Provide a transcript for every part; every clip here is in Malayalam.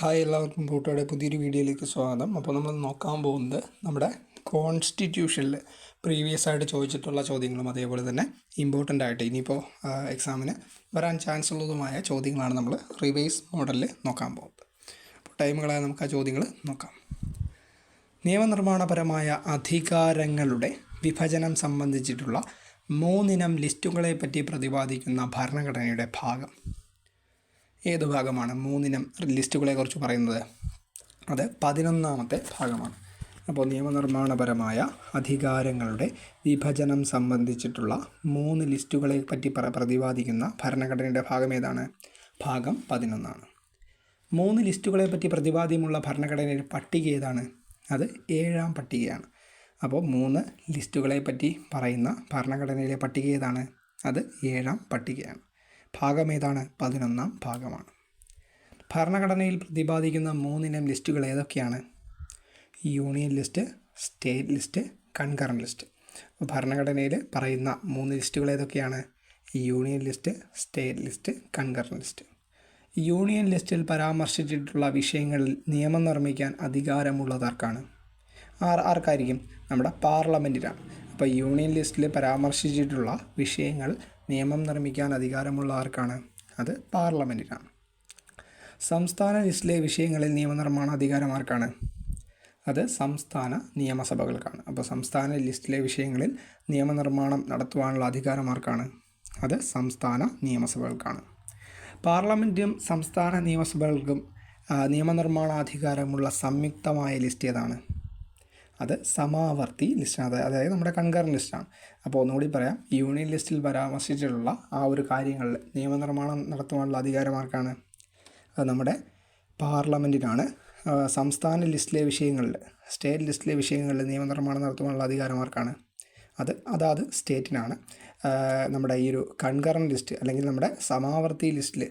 ഹായ് എല്ലാവർക്കും പൂട്ടോയുടെ പുതിയൊരു വീഡിയോയിലേക്ക് സ്വാഗതം. അപ്പോൾ നമ്മൾ നോക്കാൻ പോകുന്നത് നമ്മുടെ കോൺസ്റ്റിറ്റ്യൂഷനിൽ പ്രീവിയസ് ആയിട്ട് ചോദിച്ചിട്ടുള്ള ചോദ്യങ്ങളും അതേപോലെ തന്നെ ഇമ്പോർട്ടന്റ് ആയിട്ട് ഇനിയിപ്പോൾ എക്സാമിന് വരാൻ ചാൻസ് ഉള്ളതുമായ ചോദ്യങ്ങളാണ് നമ്മൾ റിവൈസ് മോഡലിൽ നോക്കാൻ പോകുന്നത്. അപ്പോൾ ടൈമുകളായ നമുക്ക് ആ ചോദ്യങ്ങൾ നോക്കാം. നിയമനിർമ്മാണപരമായ അധികാരങ്ങളുടെ വിഭജനം സംബന്ധിച്ചിട്ടുള്ള മൂന്നിനം ലിസ്റ്റുകളെ പറ്റി പ്രതിപാദിക്കുന്ന ഭരണഘടനയുടെ ഭാഗം. ഏത് ഭാഗമാണ്? മൂന്നിനം ലിസ്റ്റുകളെ കുറിച്ച് പറയുന്നത്. അത് പതിനൊന്നാമത്തെ ഭാഗമാണ്. അപ്പോൾ നിയമനിർമ്മാണപരമായ അധികാരങ്ങളുടെ വിഭജനം സംബന്ധിച്ചിട്ടുള്ള മൂന്ന് ലിസ്റ്റുകളെ പറ്റി പ്ര പ്രതിപാദിക്കുന്ന ഭരണഘടനയുടെ ഭാഗം ഏതാണ്? ഭാഗം പതിനൊന്നാണ്. മൂന്ന് ലിസ്റ്റുകളെ പറ്റി പ്രതിപാദ്യമുള്ള ഭരണഘടനയുടെ പട്ടിക ഏതാണ്? അത് ഏഴാം പട്ടികയാണ്. അപ്പോൾ മൂന്ന് ലിസ്റ്റുകളെ പറ്റി പറയുന്ന ഭരണഘടനയിലെ പട്ടിക ഏതാണ്? അത് ഏഴാം പട്ടികയാണ്. ഭാഗം ഏതാണ്? പതിനൊന്നാം ഭാഗമാണ്. ഭരണഘടനയിൽ പ്രതിപാദിക്കുന്ന മൂന്നിനം ലിസ്റ്റുകൾ ഏതൊക്കെയാണ്? Union list state list concurrent list. അപ്പോൾ ഭരണഘടനയിൽ പറയുന്ന മൂന്ന് ലിസ്റ്റുകൾ ഏതൊക്കെയാണ്? Union list state list concurrent list. Union ലിസ്റ്റിൽ പരാമർശിച്ചിട്ടുള്ള വിഷയങ്ങളിൽ നിയമം നിർമ്മിക്കാൻ അധികാരമുള്ളതാർക്കാണ്? ആർ ആർക്കായിരിക്കും? നമ്മുടെ പാർലമെന്റിനാണ് അപ്പോൾ യൂണിയൻ ലിസ്റ്റിൽ പരാമർശിച്ചിട്ടുള്ള വിഷയങ്ങൾ നിയമം നിർമ്മിക്കാൻ അധികാരമുള്ള ആർക്കാണ്? അത് പാർലമെന്റിനാണ് സംസ്ഥാന ലിസ്റ്റിലെ വിഷയങ്ങളിൽ നിയമനിർമ്മാണ അധികാരം ആർക്കാണ്? അത് സംസ്ഥാന നിയമസഭകൾക്കാണ്. അപ്പോൾ സംസ്ഥാന ലിസ്റ്റിലെ വിഷയങ്ങളിൽ നിയമനിർമ്മാണം നടത്തുവാനുള്ള അധികാരം ആർക്കാണ്? അത് സംസ്ഥാന നിയമസഭകൾക്കാണ്. പാർലമെന്റും സംസ്ഥാന നിയമസഭകൾക്കും നിയമനിർമ്മാണാധികാരമുള്ള സംയുക്തമായ ലിസ്റ്റ് ഏതാണ്? അത് സമാവർത്തി ലിസ്റ്റാണ്. അതായത് നമ്മുടെ കൺകറൻ ലിസ്റ്റാണ്. അപ്പോൾ ഒന്നുകൂടി പറയാം. യൂണിയൻ ലിസ്റ്റിൽ പരാമർശിച്ചിട്ടുള്ള ആ ഒരു കാര്യങ്ങളിൽ നിയമനിർമ്മാണം നടത്തുവാനുള്ള അധികാരമാർക്കാണ് അത് നമ്മുടെ പാർലമെന്റിനാണ് സംസ്ഥാന ലിസ്റ്റിലെ വിഷയങ്ങളിൽ സ്റ്റേറ്റ് ലിസ്റ്റിലെ വിഷയങ്ങളിൽ നിയമനിർമ്മാണം നടത്തുവാനുള്ള അധികാരമാർക്കാണ് അത് അതാത് സ്റ്റേറ്റിനാണ്. നമ്മുടെ ഈ ഒരു കൺകറൻ ലിസ്റ്റ് അല്ലെങ്കിൽ നമ്മുടെ സമാവർത്തി ലിസ്റ്റിൽ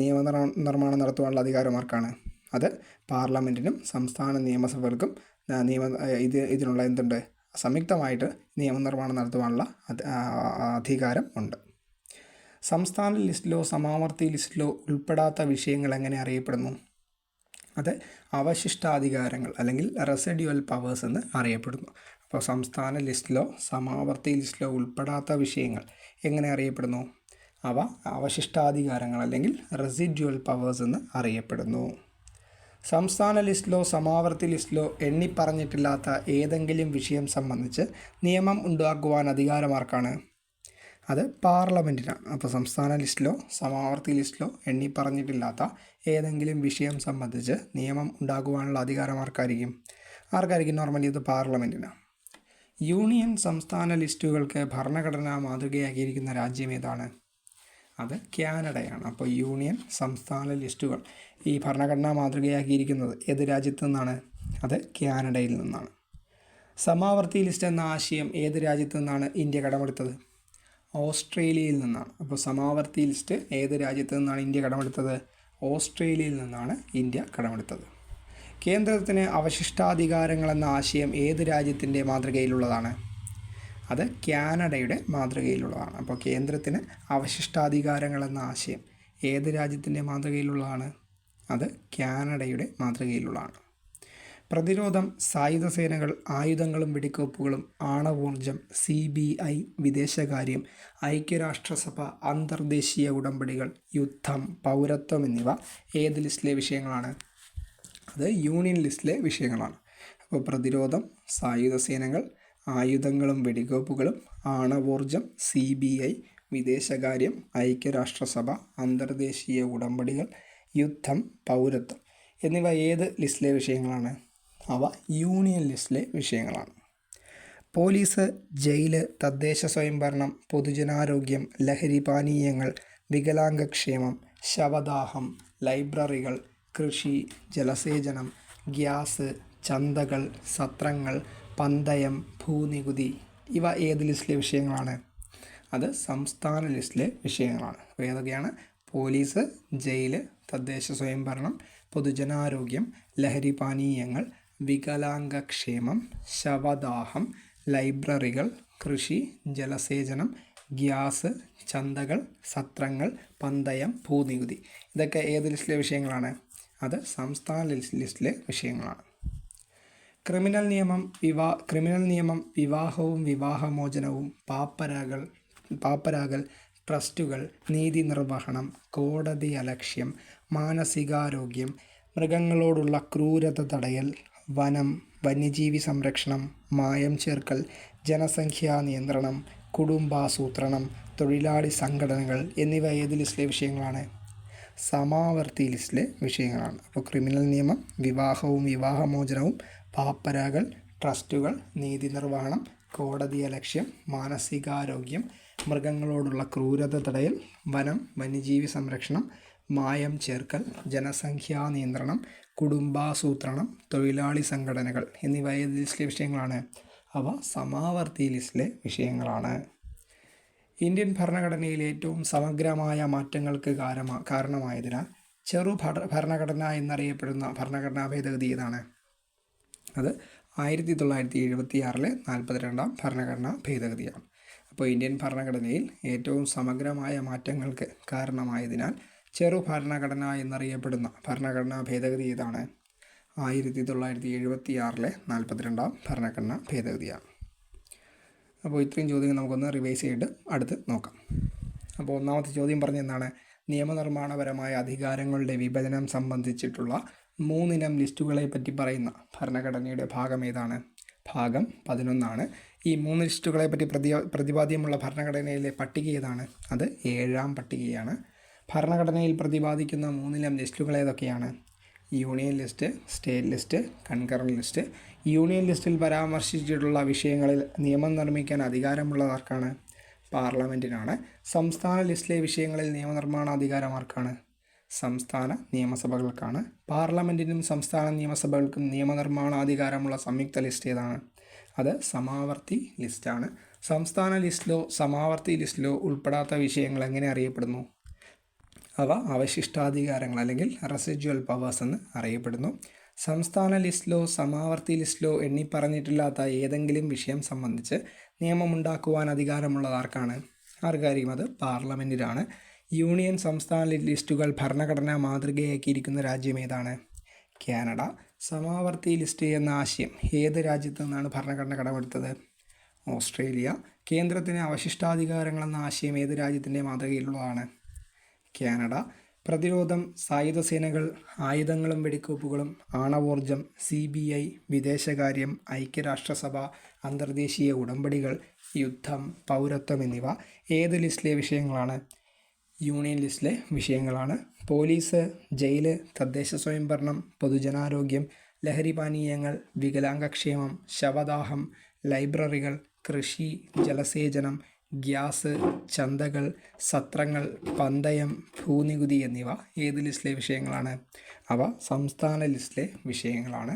നിയമ നിർമ്മാണം നടത്തുവാനുള്ള അധികാരമാർക്കാണ് അത് പാർലമെന്റിനും സംസ്ഥാന നിയമസഭകൾക്കും നിയമ ഇത് ഇതിനുള്ള എന്തുണ്ട്? സംയുക്തമായിട്ട് നിയമനിർമ്മാണം നടത്തുവാനുള്ള അധികാരം ഉണ്ട്. സംസ്ഥാന ലിസ്റ്റിലോ സമാവർത്തി ലിസ്റ്റിലോ ഉൾപ്പെടാത്ത വിഷയങ്ങൾ എങ്ങനെ അറിയപ്പെടുന്നു? അത് അവശിഷ്ടാധികാരങ്ങൾ അല്ലെങ്കിൽ റെസിഡ്യുവൽ പവേഴ്സ് എന്ന് അറിയപ്പെടുന്നു. അപ്പോൾ സംസ്ഥാന ലിസ്റ്റിലോ സമാവർത്തി ലിസ്റ്റിലോ ഉൾപ്പെടാത്ത വിഷയങ്ങൾ എങ്ങനെ അറിയപ്പെടുന്നു? അവ അവശിഷ്ടാധികാരങ്ങൾ അല്ലെങ്കിൽ റെസിഡ്യുവൽ പവേഴ്സ് എന്ന് അറിയപ്പെടുന്നു. സംസ്ഥാന ലിസ്റ്റിലോ സമാവർത്തി ലിസ്റ്റിലോ എണ്ണിപ്പറഞ്ഞിട്ടില്ലാത്ത ഏതെങ്കിലും വിഷയം സംബന്ധിച്ച് നിയമം ഉണ്ടാക്കുവാൻ അധികാരമാർക്കാണ്. അത് പാർലമെന്റിനാണ് അപ്പോൾ സംസ്ഥാന ലിസ്റ്റിലോ സമാവർത്തി ലിസ്റ്റിലോ എണ്ണി പറഞ്ഞിട്ടില്ലാത്ത ഏതെങ്കിലും വിഷയം സംബന്ധിച്ച് നിയമം ഉണ്ടാക്കുവാനുള്ള അധികാരം ആർക്കായിരിക്കും ആർക്കായിരിക്കും നോർമലി ഇത് പാർലമെന്റിനാണ് യൂണിയൻ സംസ്ഥാന ലിസ്റ്റുകൾക്ക് ഭരണഘടന മാതൃകയാക്കിയിരിക്കുന്ന രാജ്യം ഏതാണ്? അത് കാനഡയാണ്. അപ്പോൾ യൂണിയൻ സംസ്ഥാന ലിസ്റ്റുകൾ ഈ ഭരണഘടനാ മാതൃകയാക്കിയിരിക്കുന്നത് ഏത് രാജ്യത്തു നിന്നാണ്? അത് കാനഡയിൽ നിന്നാണ്. സമാവർത്തി ലിസ്റ്റ് എന്ന ആശയം ഏത് രാജ്യത്തു നിന്നാണ് ഇന്ത്യ കടമെടുത്തത്? ഓസ്ട്രേലിയയിൽ നിന്നാണ്. അപ്പോൾ സമാവർത്തി ലിസ്റ്റ് ഏത് രാജ്യത്തു നിന്നാണ് ഇന്ത്യ കടമെടുത്തത്? ഓസ്ട്രേലിയയിൽ നിന്നാണ് ഇന്ത്യ കടമെടുത്തത്. കേന്ദ്രത്തിന് അവശിഷ്ടാധികാരങ്ങൾ എന്ന ആശയം ഏത് രാജ്യത്തിന്റെ മാതൃകയിലുള്ളതാണ്? അത് കാനഡയുടെ മാതൃകയിലുള്ളതാണ്. അപ്പോൾ കേന്ദ്രത്തിന് അവശിഷ്ടാധികാരങ്ങൾ എന്ന ആശയം ഏത് രാജ്യത്തിന്റെ മാതൃകയിലുള്ളതാണ്? അത് കാനഡയുടെ മാതൃകയിലുള്ളതാണ്. പ്രതിരോധം സായുധ സേനകൾ ആയുധങ്ങളും വെടിക്കോപ്പുകളും ആണവോർജം സി ബി ഐ വിദേശകാര്യം ഐക്യരാഷ്ട്രസഭ അന്തർദേശീയ ഉടമ്പടികൾ യുദ്ധം പൗരത്വം എന്നിവ ഏത് ലിസ്റ്റിലെ വിഷയങ്ങളാണ്? അത് യൂണിയൻ ലിസ്റ്റിലെ വിഷയങ്ങളാണ്. അപ്പോൾ പ്രതിരോധം സായുധ സേനകൾ ആയുധങ്ങളും വെടിക്കോപ്പുകളും ആണവോർജം സി ബി ഐ വിദേശകാര്യം ഐക്യരാഷ്ട്രസഭ അന്തർദേശീയ ഉടമ്പടികൾ യുദ്ധം പൗരത്വം എന്നിവ ഏത് ലിസ്റ്റിലെ വിഷയങ്ങളാണ്? അവ യൂണിയൻ ലിസ്റ്റിലെ വിഷയങ്ങളാണ്. പോലീസ് ജയിൽ തദ്ദേശ സ്വയംഭരണം പൊതുജനാരോഗ്യം ലഹരി പാനീയങ്ങൾ വികലാംഗക്ഷേമം ശവദാഹം ലൈബ്രറികൾ കൃഷി ജലസേചനം ഗ്യാസ് ചന്തകൾ സത്രങ്ങൾ പന്തയം ഭൂനികുതി ഇവ ഏത് ലിസ്റ്റിലെ വിഷയങ്ങളാണ്? അത് സംസ്ഥാന ലിസ്റ്റിലെ വിഷയങ്ങളാണ്. അപ്പോൾ ഏതൊക്കെയാണ്? പോലീസ് ജയിൽ തദ്ദേശ സ്വയംഭരണം പൊതുജനാരോഗ്യം ലഹരി പാനീയങ്ങൾ വികലാംഗക്ഷേമം ശവദാഹം ലൈബ്രറികൾ കൃഷി ജലസേചനം ഗ്യാസ് ചന്തകൾ സത്രങ്ങൾ പന്തയം ഭൂനികുതി. ഇതൊക്കെ ഏത് ലിസ്റ്റിലെ വിഷയങ്ങളാണ്? അത് സംസ്ഥാന ലിസ്റ്റിലെ വിഷയങ്ങളാണ്. ക്രിമിനൽ നിയമം വിവാ ക്രിമിനൽ നിയമം വിവാഹവും വിവാഹമോചനവും പാപ്പരാകൾ പാപ്പരാകൽ ട്രസ്റ്റുകൾ നീതി നിർവഹണം കോടതി അലക്ഷ്യം മാനസികാരോഗ്യം മൃഗങ്ങളോടുള്ള ക്രൂരത തടയൽ വനം വന്യജീവി സംരക്ഷണം മായം ചേർക്കൽ ജനസംഖ്യാ നിയന്ത്രണം കുടുംബാസൂത്രണം തൊഴിലാളി സംഘടനകൾ എന്നിവ ഏത് ലിസ്റ്റിലെ വിഷയങ്ങളാണ്? സമാവർത്തി ലിസ്റ്റിലെ വിഷയങ്ങളാണ്. അപ്പോൾ ക്രിമിനൽ നിയമം വിവാഹവും വിവാഹമോചനവും പാപ്പരാകൾ ട്രസ്റ്റുകൾ നീതി നിർവഹണം കോടതി അലക്ഷ്യം മാനസികാരോഗ്യം മൃഗങ്ങളോടുള്ള ക്രൂരത തടയൽ വനം വന്യജീവി സംരക്ഷണം മായം ചേർക്കൽ ജനസംഖ്യാ നിയന്ത്രണം കുടുംബാസൂത്രണം തൊഴിലാളി സംഘടനകൾ എന്നിവ ഏത് ലിസ്റ്റിലെ വിഷയങ്ങളാണ്. അവ സമാവർത്തി ലിസ്റ്റിലെ വിഷയങ്ങളാണ്. ഇന്ത്യൻ ഭരണഘടനയിൽ ഏറ്റവും സമഗ്രമായ മാറ്റങ്ങൾക്ക് കാരണമായതിനാൽ ചെറു ഭര- ഭരണഘടന എന്നറിയപ്പെടുന്ന ഭരണഘടനാ ഭേദഗതി ഏതാണ് അത് ആയിരത്തി തൊള്ളായിരത്തി എഴുപത്തി ആറിലെ നാൽപ്പത്തിരണ്ടാം ഭരണഘടനാ ഭേദഗതിയാണ്. അപ്പോൾ ഇന്ത്യൻ ഭരണഘടനയിൽ ഏറ്റവും സമഗ്രമായ മാറ്റങ്ങൾക്ക് കാരണമായതിനാൽ ചെറു ഭരണഘടന എന്നറിയപ്പെടുന്ന ഭരണഘടനാ ഭേദഗതി ഏതാണ്? ആയിരത്തി തൊള്ളായിരത്തി എഴുപത്തി ആറിലെ നാൽപ്പത്തിരണ്ടാം ഭരണഘടനാ ഭേദഗതിയാണ്. അപ്പോൾ ഇത്രയും ചോദ്യങ്ങൾ നമുക്കൊന്ന് റിവൈസ് ചെയ്തിട്ട് അടുത്ത് നോക്കാം. അപ്പോൾ ഒന്നാമത്തെ ചോദ്യം പറഞ്ഞെന്നാണ് നിയമനിർമ്മാണപരമായ അധികാരങ്ങളുടെ വിഭജനം സംബന്ധിച്ചിട്ടുള്ള മൂന്നിനം ലിസ്റ്റുകളെ പറ്റി പറയുന്ന ഭരണഘടനയുടെ ഭാഗം ഏതാണ് ഭാഗം പതിനൊന്നാണ്. ഈ മൂന്ന് ലിസ്റ്റുകളെ പറ്റി പ്രതി പ്രതിപാദ്യമുള്ള ഭരണഘടനയിലെ പട്ടിക ഏതാണ്? അത് ഏഴാം പട്ടികയാണ്. ഭരണഘടനയിൽ പ്രതിപാദിക്കുന്ന മൂന്നിനം ലിസ്റ്റുകൾ ഏതൊക്കെയാണ്? Union list state list concurrent list. Union ലിസ്റ്റിൽ പരാമർശിച്ചിട്ടുള്ള വിഷയങ്ങളിൽ നിയമം നിർമ്മിക്കാൻ അധികാരമുള്ളതാർക്കാണ് പാർലമെന്റിനാണ് സംസ്ഥാന ലിസ്റ്റിലെ വിഷയങ്ങളിൽ നിയമനിർമ്മാണ അധികാരം ആർക്കാണ്? സംസ്ഥാന നിയമസഭകൾക്കാണ്. പാർലമെന്റിനും സംസ്ഥാന നിയമസഭകൾക്കും നിയമനിർമ്മാണാധികാരമുള്ള സംയുക്ത ലിസ്റ്റ് ഏതാണ്? അത് സമാവർത്തി ലിസ്റ്റാണ്. സംസ്ഥാന ലിസ്റ്റിലോ സമാവർത്തി ലിസ്റ്റിലോ ഉൾപ്പെടാത്ത വിഷയങ്ങൾ എങ്ങനെ അറിയപ്പെടുന്നു? അവ അവശിഷ്ടാധികാരങ്ങൾ അല്ലെങ്കിൽ റെസിജ്വൽ പവേഴ്സ് എന്ന് അറിയപ്പെടുന്നു. സംസ്ഥാന ലിസ്റ്റിലോ സമാവർത്തി ലിസ്റ്റിലോ എണ്ണി പറഞ്ഞിട്ടില്ലാത്ത ഏതെങ്കിലും വിഷയം സംബന്ധിച്ച് നിയമമുണ്ടാക്കുവാൻ അധികാരമുള്ളത് ആർക്കാണ്? ആർക്കായിരിക്കും? അത് പാർലമെന്റിനാണ് യൂണിയൻ സംസ്ഥാന ലിസ്റ്റുകൾ ഭരണഘടനാ മാതൃകയാക്കിയിരിക്കുന്ന രാജ്യം ഏതാണ്? കാനഡ. സമാവർത്തി ലിസ്റ്റ് എന്ന ആശയം ഏത് രാജ്യത്തു നിന്നാണ് ഭരണഘടന കടമെടുത്തത്? ഓസ്ട്രേലിയ. കേന്ദ്രത്തിന് അവശിഷ്ടാധികാരങ്ങൾ എന്ന ആശയം ഏത് രാജ്യത്തിന്റെ മാതൃകയിലുള്ളതാണ്? കാനഡ. പ്രതിരോധം സായുധ സേനകൾ ആയുധങ്ങളും വെടിക്കോപ്പുകളും ആണവോർജം സി ബി ഐ വിദേശകാര്യം ഐക്യരാഷ്ട്രസഭ അന്തർദേശീയ ഉടമ്പടികൾ യുദ്ധം പൗരത്വം എന്നിവ ഏത് ലിസ്റ്റിലെ വിഷയങ്ങളാണ്? യൂണിയൻ ലിസ്റ്റിലെ വിഷയങ്ങളാണ്. പോലീസ് ജയിൽ തദ്ദേശ സ്വയംഭരണം പൊതുജനാരോഗ്യം ലഹരി പാനീയങ്ങൾ വികലാംഗക്ഷേമം ശവദാഹം ലൈബ്രറികൾ കൃഷി ജലസേചനം ഗ്യാസ് ചന്തകൾ സത്രങ്ങൾ പന്തയം ഭൂനികുതി എന്നിവ ഏത് ലിസ്റ്റിലെ വിഷയങ്ങളാണ്? അവ സംസ്ഥാന ലിസ്റ്റിലെ വിഷയങ്ങളാണ്.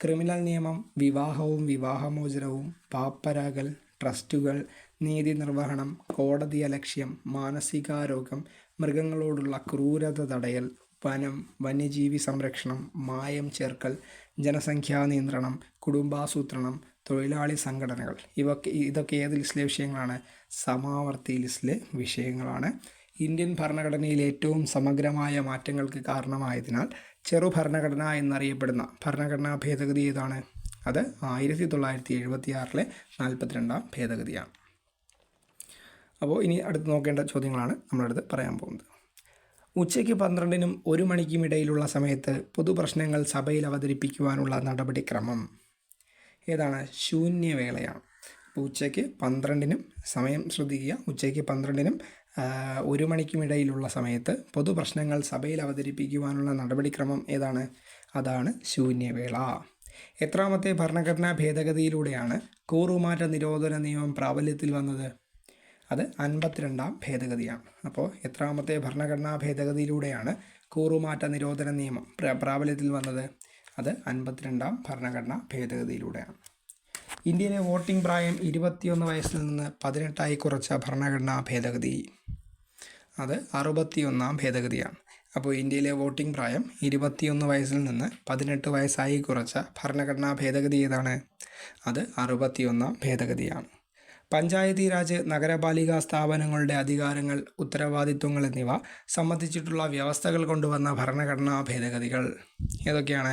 ക്രിമിനൽ നിയമം വിവാഹവും വിവാഹമോചനവും പാപ്പരാകൽ ട്രസ്റ്റുകൾ നീതി നിർവഹണം കോടതി അലക്ഷ്യം മാനസികാരോഗ്യം മൃഗങ്ങളോടുള്ള ക്രൂരത തടയൽ വനം വന്യജീവി സംരക്ഷണം മായം ചേർക്കൽ ജനസംഖ്യാ നിയന്ത്രണം കുടുംബാസൂത്രണം തൊഴിലാളി സംഘടനകൾ. ഇവക്ക് ഇതൊക്കെ ഏത് ലിസ്റ്റിലെ വിഷയങ്ങളാണ്? സമാവർത്തി ലിസ്റ്റിലെ വിഷയങ്ങളാണ്. ഇന്ത്യൻ ഭരണഘടനയിൽ ഏറ്റവും സമഗ്രമായ മാറ്റങ്ങൾക്ക് കാരണമായതിനാൽ ചെറു ഭരണഘടന എന്നറിയപ്പെടുന്ന ഭരണഘടനാ ഭേദഗതി ഏതാണ്? അത് ആയിരത്തി തൊള്ളായിരത്തി എഴുപത്തി ആറിലെ നാൽപ്പത്തിരണ്ടാം ഭേദഗതിയാണ്. അപ്പോൾ ഇനി അടുത്ത് നോക്കേണ്ട ചോദ്യങ്ങളാണ് നമ്മളടുത്ത് പറയാൻ പോകുന്നത്. ഉച്ചയ്ക്ക് പന്ത്രണ്ടിനും ഒരു മണിക്കും ഇടയിലുള്ള സമയത്ത് പൊതുപ്രശ്നങ്ങൾ സഭയിൽ അവതരിപ്പിക്കുവാനുള്ള നടപടിക്രമം ഏതാണ്? ശൂന്യവേളയാണ്. അപ്പോൾ ഉച്ചയ്ക്ക് പന്ത്രണ്ടിനും സമയം ശ്രദ്ധിക്കുക. ഉച്ചയ്ക്ക് പന്ത്രണ്ടിനും ഒരു മണിക്കും ഇടയിലുള്ള സമയത്ത് പൊതുപ്രശ്നങ്ങൾ സഭയിൽ അവതരിപ്പിക്കുവാനുള്ള നടപടിക്രമം ഏതാണ്? അതാണ് ശൂന്യവേള. എത്രാമത്തെ ഭരണഘടനാ ഭേദഗതിയിലൂടെയാണ് കൂറുമാറ്റ നിരോധന നിയമം പ്രാബല്യത്തിൽ വന്നത്? അത് അൻപത്തിരണ്ടാം ഭേദഗതിയാണ്. അപ്പോൾ എത്രാമത്തെ ഭരണഘടനാ ഭേദഗതിയിലൂടെയാണ് കൂറുമാറ്റ നിരോധന നിയമം പ്ര- പ്രാബല്യത്തിൽ വന്നത്? അത് അൻപത്തിരണ്ടാം ഭരണഘടനാ ഭേദഗതിയിലൂടെയാണ്. ഇന്ത്യയിലെ വോട്ടിംഗ് പ്രായം ഇരുപത്തിയൊന്ന് വയസ്സിൽ നിന്ന് പതിനെട്ടായി കുറച്ച ഭരണഘടനാ ഭേദഗതി. അത് അറുപത്തിയൊന്നാം ഭേദഗതിയാണ്. അപ്പോൾ ഇന്ത്യയിലെ വോട്ടിംഗ് പ്രായം ഇരുപത്തിയൊന്ന് വയസ്സിൽ നിന്ന് പതിനെട്ട് വയസ്സായി കുറച്ച ഭരണഘടനാ ഭേദഗതി ഏതാണ്? അത് അറുപത്തിയൊന്നാം ഭേദഗതിയാണ്. പഞ്ചായത്തി രാജ് നഗരപാലിക സ്ഥാപനങ്ങളുടെ അധികാരങ്ങൾ ഉത്തരവാദിത്വങ്ങൾ എന്നിവ സംബന്ധിച്ചിട്ടുള്ള വ്യവസ്ഥകൾ കൊണ്ടുവന്ന ഭരണഘടനാ ഭേദഗതികൾ. ഏതൊക്കെയാണ്?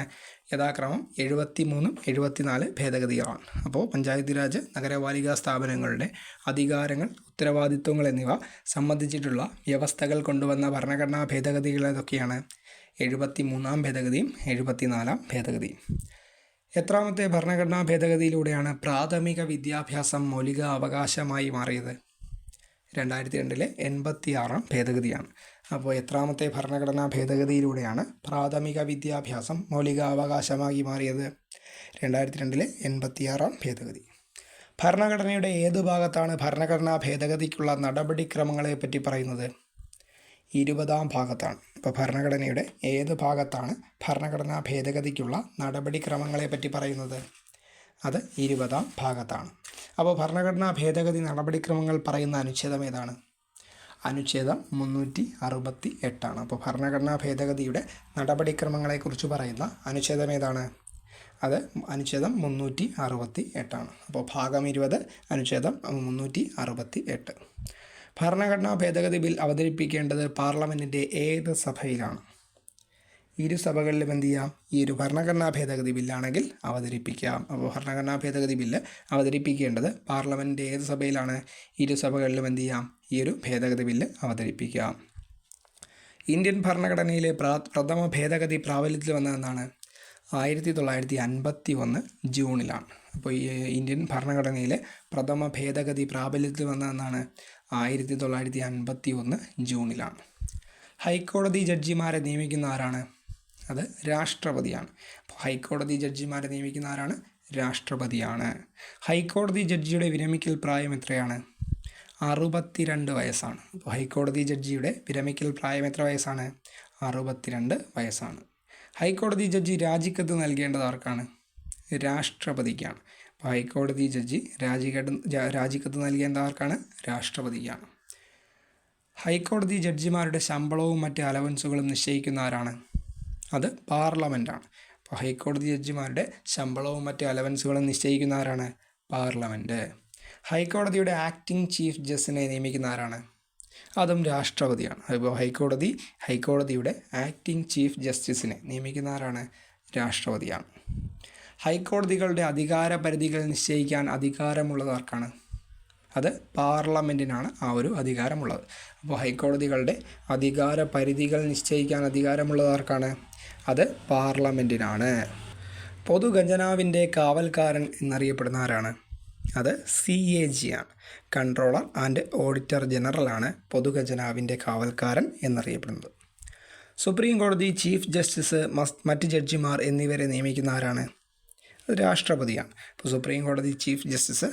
യഥാക്രമം എഴുപത്തി മൂന്നും എഴുപത്തിനാല് ഭേദഗതികളാണ്. അപ്പോൾ പഞ്ചായത്തി രാജ് നഗരപാലിക സ്ഥാപനങ്ങളുടെ അധികാരങ്ങൾ ഉത്തരവാദിത്വങ്ങൾ എന്നിവ സംബന്ധിച്ചിട്ടുള്ള വ്യവസ്ഥകൾ കൊണ്ടുവന്ന ഭരണഘടനാ ഭേദഗതികൾ ഏതൊക്കെയാണ്? എഴുപത്തി മൂന്നാം ഭേദഗതിയും എഴുപത്തിനാലാം ഭേദഗതിയും. എത്രാമത്തെ ഭരണഘടനാ ഭേദഗതിയിലൂടെയാണ് പ്രാഥമിക വിദ്യാഭ്യാസം മൗലിക അവകാശമായി മാറിയത്. രണ്ടായിരത്തി രണ്ടിലെ എൺപത്തി ആറാം ഭേദഗതിയാണ്. അപ്പോൾ എത്രാമത്തെ ഭരണഘടനാ ഭേദഗതിയിലൂടെയാണ് പ്രാഥമിക വിദ്യാഭ്യാസം മൗലിക അവകാശമായി മാറിയത്. രണ്ടായിരത്തി രണ്ടിലെ എൺപത്തിയാറാം ഭേദഗതി. ഭരണഘടനയുടെ ഏത് ഭാഗത്താണ് ഭരണഘടനാ ഭേദഗതിക്കുള്ള നടപടിക്രമങ്ങളെപ്പറ്റി പറയുന്നത്? ഇരുപതാം ഭാഗത്താണ്. ഇപ്പോൾ ഭരണഘടനയുടെ ഏത് ഭാഗത്താണ് ഭരണഘടനാ ഭേദഗതിക്കുള്ള നടപടിക്രമങ്ങളെ പറ്റി പറയുന്നത്? അത് ഇരുപതാം ഭാഗത്താണ്. അപ്പോൾ ഭരണഘടനാ ഭേദഗതി നടപടിക്രമങ്ങൾ പറയുന്ന അനുച്ഛേദം ഏതാണ്? അനുച്ഛേദം മുന്നൂറ്റി അറുപത്തി എട്ടാണ് അപ്പോൾ ഭരണഘടനാ ഭേദഗതിയുടെ നടപടിക്രമങ്ങളെക്കുറിച്ച് പറയുന്ന അനുച്ഛേദം ഏതാണ്? അത് അനുച്ഛേദം മുന്നൂറ്റി അറുപത്തി എട്ടാണ് അപ്പോൾ ഭാഗം ഇരുപത് അനുച്ഛേദം മുന്നൂറ്റി അറുപത്തി എട്ട് ഭരണഘടനാ ഭേദഗതി ബിൽ അവതരിപ്പിക്കേണ്ടത് പാർലമെന്റിന്റെ ഏത് സഭയിലാണ്? ഇരു സഭകളിലും എന്ത് ചെയ്യാം? ഈ ഒരു ഭരണഘടനാ ഭേദഗതി ബില്ലാണെങ്കിൽ അവതരിപ്പിക്കാം. അപ്പോൾ ഭരണഘടനാ ഭേദഗതി ബില്ല് അവതരിപ്പിക്കേണ്ടത് പാർലമെന്റിന്റെ ഏത് സഭയിലാണ്? ഇരു സഭകളിലും എന്ത് ചെയ്യാം? ഈ ഒരു ഭേദഗതി ബില്ല് അവതരിപ്പിക്കാം. ഇന്ത്യൻ ഭരണഘടനയിലെ പ്രഥമ ഭേദഗതി പ്രാബല്യത്തിൽ വന്നതെന്നാണ് ആയിരത്തി തൊള്ളായിരത്തി അൻപത്തി ഒന്ന് ജൂണിലാണ്. അപ്പോൾ ഈ ഇന്ത്യൻ ഭരണഘടനയിലെ പ്രഥമ ഭേദഗതി പ്രാബല്യത്തിൽ വന്നതെന്നാണ് ആയിരത്തി തൊള്ളായിരത്തി അൻപത്തി ഒന്ന് ജൂണിലാണ്. ഹൈക്കോടതി ജഡ്ജിമാരെ നിയമിക്കുന്ന ആരാണ്? അത് രാഷ്ട്രപതിയാണ്. അപ്പോൾ ഹൈക്കോടതി ജഡ്ജിമാരെ നിയമിക്കുന്ന ആരാണ്? രാഷ്ട്രപതിയാണ്. ഹൈക്കോടതി ജഡ്ജിയുടെ വിരമിക്കൽ പ്രായം എത്രയാണ്? അറുപത്തിരണ്ട് വയസ്സാണ്. അപ്പോൾ ഹൈക്കോടതി ജഡ്ജിയുടെ വിരമിക്കൽ പ്രായം എത്ര വയസ്സാണ്? അറുപത്തിരണ്ട് വയസ്സാണ്. ഹൈക്കോടതി ജഡ്ജി രാജിക്കത്ത് നൽകേണ്ടത് ആർക്കാണ്? രാഷ്ട്രപതിക്കാണ്. അപ്പോൾ ഹൈക്കോടതി ജഡ്ജി ജ- രാജിക്കത്ത് നൽകേണ്ട ആർക്കാണ് രാഷ്ട്രപതിക്കാണ്. ഹൈക്കോടതി ജഡ്ജിമാരുടെ ശമ്പളവും മറ്റ് അലവൻസുകളും നിശ്ചയിക്കുന്ന ആരാണ്? അത് പാർലമെന്റാണ് അപ്പോൾ ഹൈക്കോടതി ജഡ്ജിമാരുടെ ശമ്പളവും മറ്റ് അലവൻസുകളും നിശ്ചയിക്കുന്ന ആരാണ്? പാർലമെന്റ് ഹൈക്കോടതിയുടെ ആക്ടിംഗ് ചീഫ് ജസ്റ്റിനെ നിയമിക്കുന്ന ആരാണ്? അതും രാഷ്ട്രപതിയാണ്. അതിപ്പോൾ ഹൈക്കോടതി ഹൈക്കോടതിയുടെ ആക്ടിംഗ് ചീഫ് ജസ്റ്റിസിനെ നിയമിക്കുന്ന ആരാണ്? രാഷ്ട്രപതിയാണ്. ഹൈക്കോടതികളുടെ അധികാര പരിധികൾ നിശ്ചയിക്കാൻ അധികാരമുള്ളതാർക്കാണ്? അത് പാർലമെന്റിനാണ് ആ ഒരു അധികാരമുള്ളത്. അപ്പോൾ ഹൈക്കോടതികളുടെ അധികാര പരിധികൾ നിശ്ചയിക്കാൻ അധികാരമുള്ളതാർക്കാണ്? അത് പാർലമെന്റിനാണ് പൊതുഖജനാവിന്റെ കാവൽക്കാരൻ എന്നറിയപ്പെടുന്ന ആരാണ്? അത് സി എ ജി ആണ് കൺട്രോളർ ആൻഡ് ഓഡിറ്റർ ജനറലാണ് പൊതുഖജനാവിന്റെ കാവൽക്കാരൻ എന്നറിയപ്പെടുന്നത്. സുപ്രീം കോടതി ചീഫ് ജസ്റ്റിസ് മറ്റ് ജഡ്ജിമാർ എന്നിവരെ നിയമിക്കുന്ന ആരാണ്? രാഷ്ട്രപതിയാണ്. ഇപ്പോൾ സുപ്രീം കോടതി ചീഫ് ജസ്റ്റിസ്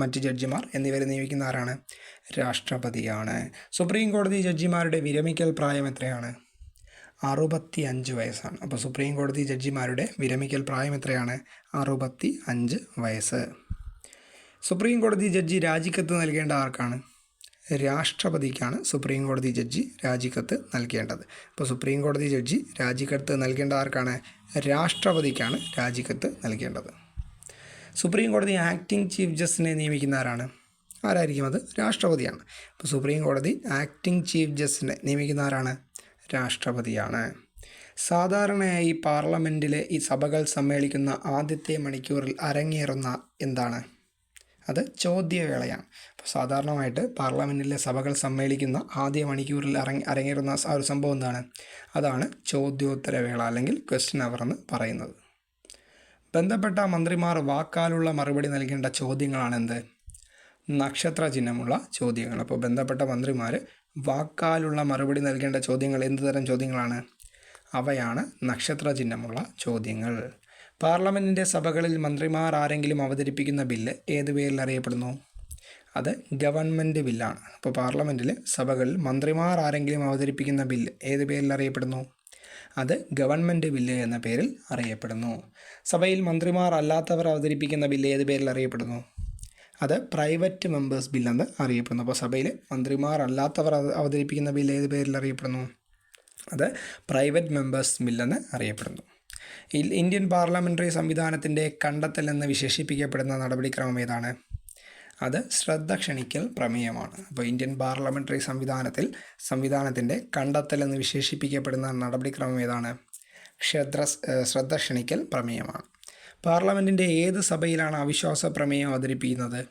മറ്റ് ജഡ്ജിമാർ എന്നിവരെ നിയമിക്കുന്ന ആരാണ്? രാഷ്ട്രപതിയാണ്. സുപ്രീം കോടതി ജഡ്ജിമാരുടെ വിരമിക്കൽ പ്രായം എത്രയാണ്? അറുപത്തി അഞ്ച് വയസ്സാണ്. അപ്പോൾ സുപ്രീം കോടതി ജഡ്ജിമാരുടെ വിരമിക്കൽ പ്രായം എത്രയാണ്? അറുപത്തി അഞ്ച് വയസ്സ്. സുപ്രീം കോടതി ജഡ്ജി രാജിക്കത്ത് നൽകേണ്ട ആർക്കാണ്? രാഷ്ട്രപതിക്കാണ് സുപ്രീം കോടതി ജഡ്ജി രാജിക്കത്ത് നൽകേണ്ടത്. അപ്പോൾ സുപ്രീം കോടതി ജഡ്ജി രാജിക്കത്ത് നൽകേണ്ട ആർക്കാണ്? രാഷ്ട്രപതിക്കാണ് രാജിക്കത്ത് നൽകേണ്ടത്. സുപ്രീം കോടതി ആക്ടിംഗ് ചീഫ് ജസ്റ്റിനെ നിയമിക്കുന്ന ആരാണ്? ആരായിരിക്കും അത്? രാഷ്ട്രപതിയാണ്. അപ്പോൾ സുപ്രീം കോടതി ആക്ടിംഗ് ചീഫ് ജസ്റ്റിനെ നിയമിക്കുന്ന ആരാണ്? രാഷ്ട്രപതിയാണ്. സാധാരണയായി പാർലമെന്റിലെ ഈ സഭകൾ സമ്മേളിക്കുന്ന ആദ്യത്തെ മണിക്കൂറിൽ അരങ്ങേറുന്ന എന്താണ്? അത് ചോദ്യവേളയാണ്. സാധാരണമായിട്ട് പാർലമെന്റിലെ സഭകൾ സമ്മേളിക്കുന്ന ആദ്യ മണിക്കൂറിൽ അരങ്ങ അരങ്ങേറുന്ന ഒരു സംഭവം എന്താണ്? അതാണ് ചോദ്യോത്തരവേള അല്ലെങ്കിൽ ക്വസ്റ്റ്യൻ അവർ എന്ന് പറയുന്നത്. ബന്ധപ്പെട്ട മന്ത്രിമാർ വാക്കാലുള്ള മറുപടി നൽകേണ്ട ചോദ്യങ്ങളാണെന്ത് നക്ഷത്ര ചിഹ്നമുള്ള ചോദ്യങ്ങൾ. അപ്പോൾ ബന്ധപ്പെട്ട മന്ത്രിമാർ വാക്കാലുള്ള മറുപടി നൽകേണ്ട ചോദ്യങ്ങൾ എന്ത് തരം ചോദ്യങ്ങളാണ്? അവയാണ് നക്ഷത്ര ചിഹ്നമുള്ള ചോദ്യങ്ങൾ. പാർലമെന്റിന്റെ സഭകളിൽ മന്ത്രിമാർ ആരെങ്കിലും അവതരിപ്പിക്കുന്ന ബില്ല് ഏത് പേരിൽ അറിയപ്പെടുന്നു? അത് ഗവൺമെന്റ് ബില്ലാണ്. അപ്പോൾ പാർലമെന്റിൽ സഭകളിൽ മന്ത്രിമാർ ആരെങ്കിലും അവതരിപ്പിക്കുന്ന ബില്ല് ഏത് പേരിൽ അറിയപ്പെടുന്നു? അത് ഗവൺമെന്റ് ബില്ല് എന്ന പേരിൽ അറിയപ്പെടുന്നു. സഭയിൽ മന്ത്രിമാർ അല്ലാത്തവർ അവതരിപ്പിക്കുന്ന ബില്ല് ഏത് പേരിൽ അറിയപ്പെടുന്നു? അത് പ്രൈവറ്റ് മെമ്പേഴ്സ് ബില്ലെന്ന് അറിയപ്പെടുന്നു. അപ്പോൾ സഭയിൽ മന്ത്രിമാർ അല്ലാത്തവർ അവതരിപ്പിക്കുന്ന ബില്ല് ഏത് പേരിൽ അറിയപ്പെടുന്നു? അത് പ്രൈവറ്റ് മെമ്പേഴ്സ് ബില്ലെന്ന് അറിയപ്പെടുന്നു. ഇന്ത്യൻ പാർലമെന്ററി സംവിധാനത്തിന്റെ കണ്ടെത്തൽ എന്ന് വിശേഷിപ്പിക്കപ്പെടുന്ന നടപടിക്രമം ഏതാണ്? അത് ശ്രദ്ധ ക്ഷണിക്കൽ പ്രമേയമാണ്. അപ്പോൾ ഇന്ത്യൻ പാർലമെന്ററി സംവിധാനത്തിൽ സംവിധാനത്തിന്റെ കണ്ടെത്തൽ എന്ന് വിശേഷിപ്പിക്കപ്പെടുന്ന നടപടിക്രമം ഏതാണ്? ക്ഷദ്ര ശ്രദ്ധ ക്ഷണിക്കൽ പ്രമേയമാണ്. പാർലമെന്റിന്റെ ഏത് സഭയിലാണ് അവിശ്വാസ പ്രമേയം അവതരിപ്പിക്കുന്നത്?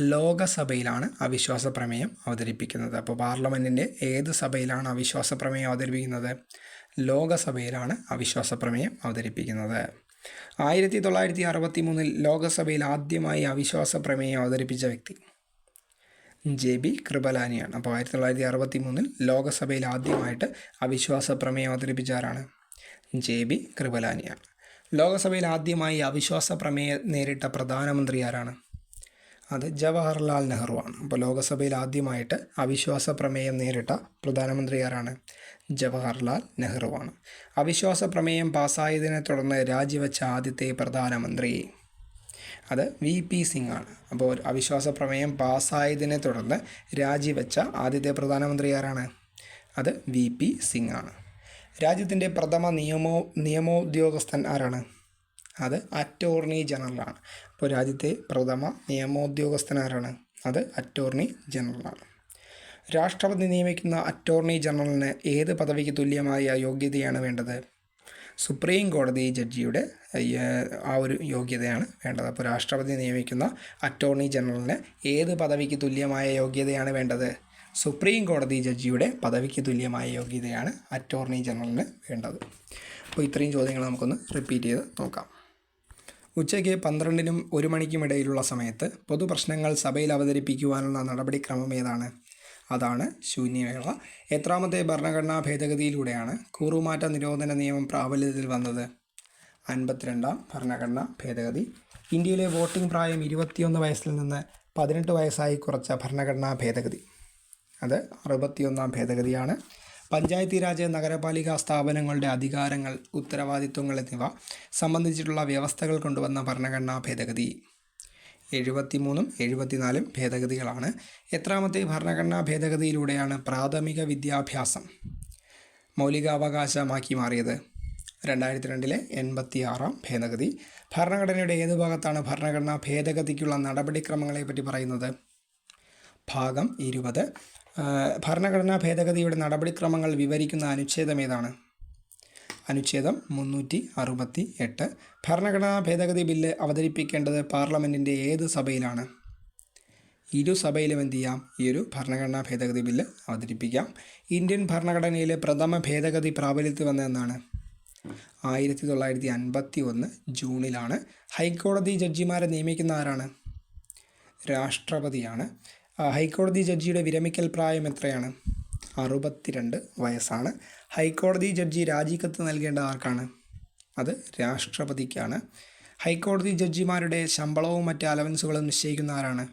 ലോകസഭയിലാണ് അവിശ്വാസ പ്രമേയം അവതരിപ്പിക്കുന്നത്. അപ്പോൾ പാർലമെന്റിന്റെ ഏത് സഭയിലാണ് അവിശ്വാസ പ്രമേയം അവതരിപ്പിക്കുന്നത്? ലോകസഭയിലാണ് അവിശ്വാസ പ്രമേയം അവതരിപ്പിക്കുന്നത്. ആയിരത്തി തൊള്ളായിരത്തി അറുപത്തി മൂന്നിൽ ലോകസഭയിൽ ആദ്യമായി അവിശ്വാസ പ്രമേയം അവതരിപ്പിച്ച വ്യക്തി. ജെ ബി കൃപലാനിയാണ്. അപ്പോൾ ആയിരത്തി തൊള്ളായിരത്തി അറുപത്തി മൂന്നിൽ ലോകസഭയിൽ ആദ്യമായിട്ട് അവിശ്വാസ പ്രമേയം അവതരിപ്പിച്ച ആരാണ്? ജെ ബി കൃപലാനിയാണ്. ലോകസഭയിൽ ആദ്യമായി അവിശ്വാസ പ്രമേയം നേരിട്ട പ്രധാനമന്ത്രി ആരാണ്? അത് ജവഹർലാൽ നെഹ്റു ആണ് അപ്പോൾ ലോകസഭയിൽ ആദ്യമായിട്ട് അവിശ്വാസ പ്രമേയം നേരിട്ട പ്രധാനമന്ത്രി ആരാണ്? ജവഹർലാൽ നെഹ്റുവാണ്. അവിശ്വാസ പ്രമേയം പാസ്സായതിനെ തുടർന്ന് രാജിവെച്ച ആദ്യത്തെ പ്രധാനമന്ത്രി അത് വി പി സിംഗ് ആണ് അപ്പോൾ അവിശ്വാസ പ്രമേയം പാസ്സായതിനെ തുടർന്ന് രാജിവെച്ച ആദ്യത്തെ പ്രധാനമന്ത്രി ആരാണ്? അത് വി പി സിംഗ് ആണ് രാജ്യത്തിന്റെ പ്രഥമ നിയമോ നിയമോദ്യോഗസ്ഥൻ ആരാണ്? അത് അറ്റോർണി ജനറലാണ്. അപ്പോൾ രാജ്യത്തെ പ്രഥമ നിയമോദ്യോഗസ്ഥൻ ആരാണ്? അത് അറ്റോർണി ജനറലാണ്. രാഷ്ട്രപതി നിയമിക്കുന്ന അറ്റോർണി ജനറലിന് ഏത് പദവിക്ക് തുല്യമായ യോഗ്യതയാണ് വേണ്ടത്? സുപ്രീം കോടതി ജഡ്ജിയുടെ ആ ഒരു യോഗ്യതയാണ് വേണ്ടത്. അപ്പോൾ രാഷ്ട്രപതി നിയമിക്കുന്ന അറ്റോർണി ജനറലിന് ഏത് പദവിക്ക് തുല്യമായ യോഗ്യതയാണ് വേണ്ടത്? സുപ്രീം കോടതി ജഡ്ജിയുടെ പദവിക്ക് തുല്യമായ യോഗ്യതയാണ് അറ്റോർണി ജനറലിന് വേണ്ടത്. അപ്പോൾ ഇത്രയും ചോദ്യങ്ങൾ നമുക്കൊന്ന് റിപ്പീറ്റ് ചെയ്ത് നോക്കാം. ഉച്ചയ്ക്ക് പന്ത്രണ്ടിനും ഒരു മണിക്കും ഇടയിലുള്ള സമയത്ത് പൊതുപ്രശ്നങ്ങൾ സഭയിൽ അവതരിപ്പിക്കുവാനുള്ള നടപടിക്രമം ഏതാണ്? അതാണ് ശൂന്യവേള. എത്രാമത്തെ ഭരണഘടനാ ഭേദഗതിയിലൂടെയാണ് കൂറുമാറ്റ നിരോധന നിയമം പ്രാബല്യത്തിൽ വന്നത്? അൻപത്തിരണ്ടാം ഭരണഘടനാ ഭേദഗതി. ഇന്ത്യയിലെ വോട്ടിംഗ് പ്രായം ഇരുപത്തിയൊന്ന് വയസ്സിൽ നിന്ന് പതിനെട്ട് വയസ്സായി കുറച്ച ഭരണഘടനാ ഭേദഗതി. അത് അറുപത്തിയൊന്നാം ഭേദഗതിയാണ്. പഞ്ചായത്തി രാജ് നഗരപാലിക സ്ഥാപനങ്ങളുടെ അധികാരങ്ങൾ ഉത്തരവാദിത്വങ്ങൾ എന്നിവ സംബന്ധിച്ചിട്ടുള്ള വ്യവസ്ഥകൾ കൊണ്ടുവന്ന ഭരണഘടനാ ഭേദഗതി. എഴുപത്തിമൂന്നും എഴുപത്തിനാലും ഭേദഗതികളാണ്. എത്രാമത്തെ ഭരണഘടനാ ഭേദഗതിയിലൂടെയാണ് പ്രാഥമിക വിദ്യാഭ്യാസം മൗലികാവകാശമാക്കി മാറിയത്. രണ്ടായിരത്തി രണ്ടിലെ എൺപത്തി ആറാം ഭേദഗതി. ഭരണഘടനയുടെ ഏത് ഭാഗത്താണ് ഭരണഘടനാ ഭേദഗതിക്കുള്ള നടപടിക്രമങ്ങളെ പറ്റി പറയുന്നത്? ഭാഗം ഇരുപത്. ഭരണഘടനാ ഭേദഗതിയുടെ നടപടിക്രമങ്ങൾ വിവരിക്കുന്ന അനുച്ഛേദം ഏതാണ്? അനുച്ഛേദം മുന്നൂറ്റി അറുപത്തി എട്ട് ഭരണഘടനാ ഭേദഗതി ബില്ല് അവതരിപ്പിക്കേണ്ടത് പാർലമെന്റിന്റെ ഏത് സഭയിലാണ്? ഇരു സഭയിലും എന്ത് ചെയ്യാം? ഈ ഒരു ഭരണഘടനാ ഭേദഗതി ബില്ല് അവതരിപ്പിക്കാം. ഇന്ത്യൻ ഭരണഘടനയിലെ പ്രഥമ ഭേദഗതി പ്രാബല്യത്തിൽ വന്നതെന്നാണ് ആയിരത്തി തൊള്ളായിരത്തി അൻപത്തി ഒന്ന് ജൂണിലാണ്. ഹൈക്കോടതി ജഡ്ജിമാരെ നിയമിക്കുന്ന ആരാണ്? രാഷ്ട്രപതിയാണ്. ഹൈക്കോടതി ജഡ്ജിയുടെ വിരമിക്കൽ പ്രായം എത്രയാണ്? അറുപത്തിരണ്ട് വയസ്സാണ്. ഹൈക്കോടതി ജഡ്ജി രാജിക്കത്ത് നൽകേണ്ട ആർക്കാണ്? അത് രാഷ്ട്രപതിക്കാണ്. ഹൈക്കോടതി ജഡ്ജിമാരുടെ ശമ്പളവും മറ്റ് അലവൻസുകളും നിശ്ചയിക്കുന്ന ആരാണ്?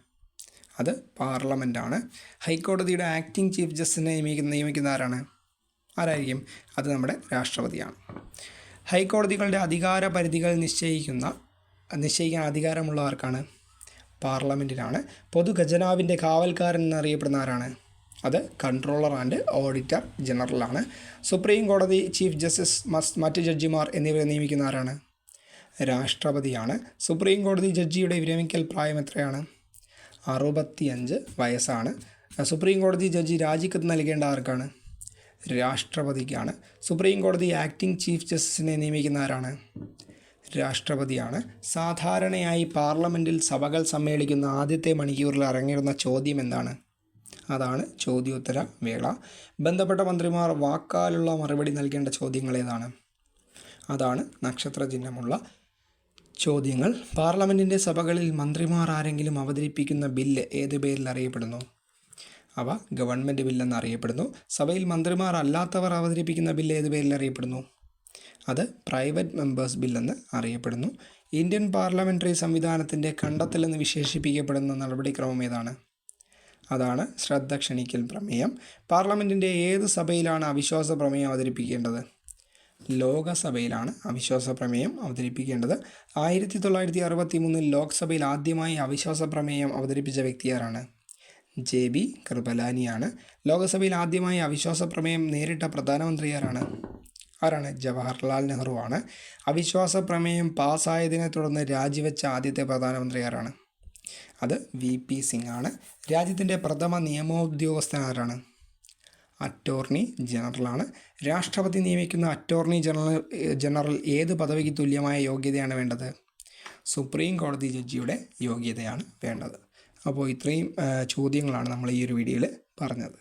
അത് പാർലമെന്റാണ് ഹൈക്കോടതിയുടെ ആക്ടിംഗ് ചീഫ് ജസ്റ്റിനെ നിയമിക്കുന്ന നിയമിക്കുന്ന ആരാണ്? ആരായിരിക്കും? അത് നമ്മുടെ രാഷ്ട്രപതിയാണ്. ഹൈക്കോടതികളുടെ അധികാര പരിധികൾ നിശ്ചയിക്കുന്ന നിശ്ചയിക്കാൻ അധികാരമുള്ള ആർക്കാണ്? പാർലമെന്റിനാണ് പൊതുഖജനാവിന്റെ കാവൽക്കാരൻ എന്നറിയപ്പെടുന്ന ആരാണ്? അത് കൺട്രോളർ ആൻഡ് ഓഡിറ്റർ ജനറലാണ്. സുപ്രീം കോടതി ചീഫ് ജസ്റ്റിസ് മറ്റ് ജഡ്ജിമാർ എന്നിവരെ നിയമിക്കുന്ന ആരാണ്? രാഷ്ട്രപതിയാണ്. സുപ്രീം കോടതി ജഡ്ജിയുടെ വിരമിക്കൽ പ്രായം എത്രയാണ്? അറുപത്തിയഞ്ച് വയസ്സാണ്. സുപ്രീം കോടതി ജഡ്ജി രാജിക്കത്ത് നൽകേണ്ട ആർക്കാണ്? രാഷ്ട്രപതിക്കാണ്. സുപ്രീം കോടതി ആക്ടിംഗ് ചീഫ് ജസ്റ്റിസിനെ നിയമിക്കുന്ന ആരാണ്? രാഷ്ട്രപതിയാണ്. സാധാരണയായി പാർലമെന്റിൽ സഭകൾ സമ്മേളിക്കുന്ന ആദ്യത്തെ മണിക്കൂറിൽ ഇറങ്ങിയിരുന്ന ചോദ്യം എന്താണ്? അതാണ് ചോദ്യോത്തര വേള. ബന്ധപ്പെട്ട മന്ത്രിമാർ വാക്കാലുള്ള മറുപടി നൽകേണ്ട ചോദ്യങ്ങൾ ഏതാണ്? അതാണ് നക്ഷത്ര ചിഹ്നമുള്ള ചോദ്യങ്ങൾ. പാർലമെന്റിന്റെ സഭകളിൽ മന്ത്രിമാർ ആരെങ്കിലും അവതരിപ്പിക്കുന്ന ബില്ല് ഏത് പേരിൽ അറിയപ്പെടുന്നു? അവ ഗവൺമെന്റ് ബില്ലെന്ന് അറിയപ്പെടുന്നു. സഭയിൽ മന്ത്രിമാർ അല്ലാത്തവർ അവതരിപ്പിക്കുന്ന ബില്ല് ഏത് പേരിൽ അറിയപ്പെടുന്നു? അത് പ്രൈവറ്റ് മെമ്പേഴ്സ് ബില്ലെന്ന് അറിയപ്പെടുന്നു. ഇന്ത്യൻ പാർലമെന്ററി സംവിധാനത്തിന്റെ കണ്ടെത്തലെന്ന് വിശേഷിപ്പിക്കപ്പെടുന്ന നടപടിക്രമം ഏതാണ്? അതാണ് ശ്രദ്ധ ക്ഷണിക്കൽ പ്രമേയം. പാർലമെന്റിന്റെ ഏത് സഭയിലാണ് അവിശ്വാസ പ്രമേയം അവതരിപ്പിക്കേണ്ടത്? ലോകസഭയിലാണ് അവിശ്വാസ പ്രമേയം അവതരിപ്പിക്കേണ്ടത്. ആയിരത്തി തൊള്ളായിരത്തി അറുപത്തി മൂന്നിൽ ലോക്സഭയിൽ ആദ്യമായി അവിശ്വാസ പ്രമേയം അവതരിപ്പിച്ച വ്യക്തി ആരാണ്? ജെ ബി കൃപലാനിയാണ്. ലോകസഭയിൽ ആദ്യമായി അവിശ്വാസ പ്രമേയം നേരിട്ട പ്രധാനമന്ത്രി ആരാണ്? ആരാണ്? ജവഹർലാൽ നെഹ്റു ആണ് അവിശ്വാസ പ്രമേയം പാസ്സായതിനെ തുടർന്ന് രാജിവെച്ച ആദ്യത്തെ പ്രധാനമന്ത്രി ആരാണ്? അത് വി പി സിംഗ് ആണ്. രാജ്യത്തിന്റെ പ്രഥമ നിയമോദ്യോഗസ്ഥൻ ആരാണ്? അറ്റോർണി ജനറലാണ് രാഷ്ട്രപതി നിയമിക്കുന്ന അറ്റോർണി ജനറൽ ജനറൽ ഏത് പദവിക്ക് തുല്യമായ യോഗ്യതയാണ് വേണ്ടത്? സുപ്രീം കോടതി ജഡ്ജിയുടെ യോഗ്യതയാണ് വേണ്ടത്. അപ്പോൾ ഇത്രയും ചോദ്യങ്ങളാണ് നമ്മൾ ഈ ഒരു വീഡിയോയിൽ പറഞ്ഞത്.